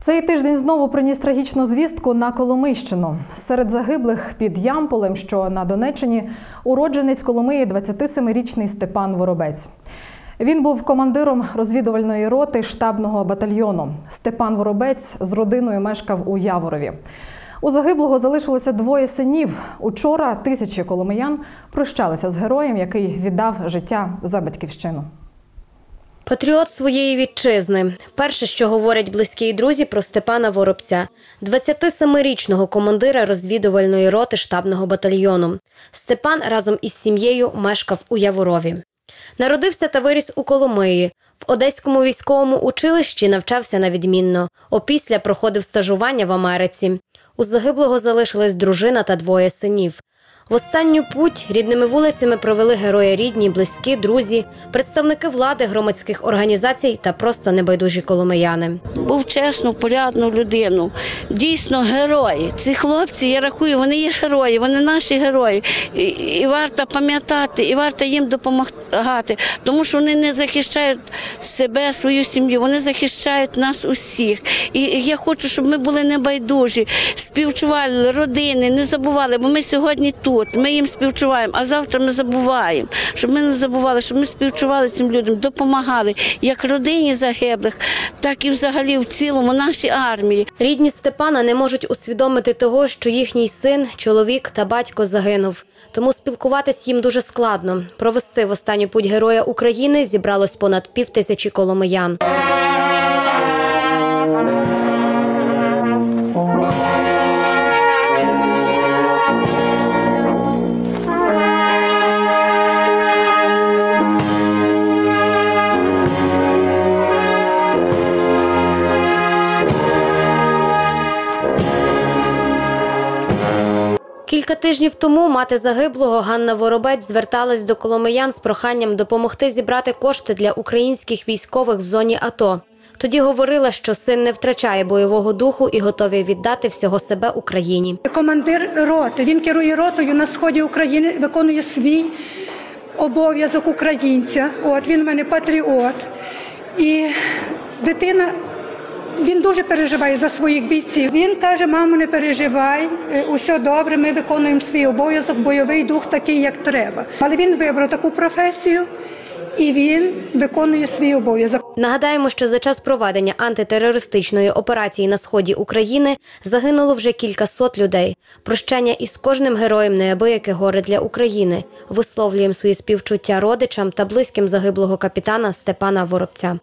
Цей тиждень знову приніс трагічну звістку на Коломийщину. Серед загиблих під Ямполем, що на Донеччині, уродженець Коломиї 27-річний Степан Воробець. Він був командиром розвідувальної роти штабного батальйону. Степан Воробець з родиною мешкав у Яворові. У загиблого залишилося двоє синів. Учора тисячі коломиян прощалися з героєм, який віддав життя за батьківщину. Патріот своєї вітчизни. Перше, що говорять близькі друзі про Степана Воробця, 27-річного командира розвідувальної роти штабного батальйону. Степан разом із сім'єю мешкав у Яворові. Народився та виріс у Коломиї. В Одеському військовому училищі навчався на відмінно. Опісля проходив стажування в Америці. У загиблого залишилась дружина та двоє синів. В останню путь рідними вулицями провели героя рідні, близькі, друзі, представники влади, громадських організацій та просто небайдужі коломияни. Був чесну, порядну людину. Дійсно, герої. Ці хлопці, я рахую, вони є герої, вони наші герої. І, і варто пам'ятати, і варто їм допомагати, тому що вони не захищають себе, свою сім'ю, вони захищають нас усіх. І я хочу, щоб ми були небайдужі, співчували родини, не забували, бо ми сьогодні тут. Ми їм співчуваємо, а завтра ми забуваємо, щоб ми не забували, щоб ми співчували цим людям, допомагали як родині загиблих, так і взагалі в цілому нашій армії. Рідні Степана не можуть усвідомити того, що їхній син, чоловік та батько загинув. Тому спілкуватись їм дуже складно. Провести в останню путь героя України зібралось понад пів тисячі коломиян. Кілька тижнів тому мати загиблого Ганна Воробець зверталась до коломиян з проханням допомогти зібрати кошти для українських військових в зоні АТО. Тоді говорила, що син не втрачає бойового духу і готовий віддати всього себе Україні. Командир роти. Він керує ротою на сході України, виконує свій обов'язок українця. От він в мене патріот. І дитина. Він дуже переживає за своїх бійців. Він каже: мамо, не переживай, е, усе добре. Ми виконуємо свій обов'язок, бойовий дух такий, як треба. Але він вибрав таку професію і він виконує свій обов'язок. Нагадаємо, що за час проведення антитерористичної операції на сході України загинуло вже кількасот людей. Прощання із кожним героєм неабияке горе для України. Висловлюємо свої співчуття родичам та близьким загиблого капітана Степана Воробця.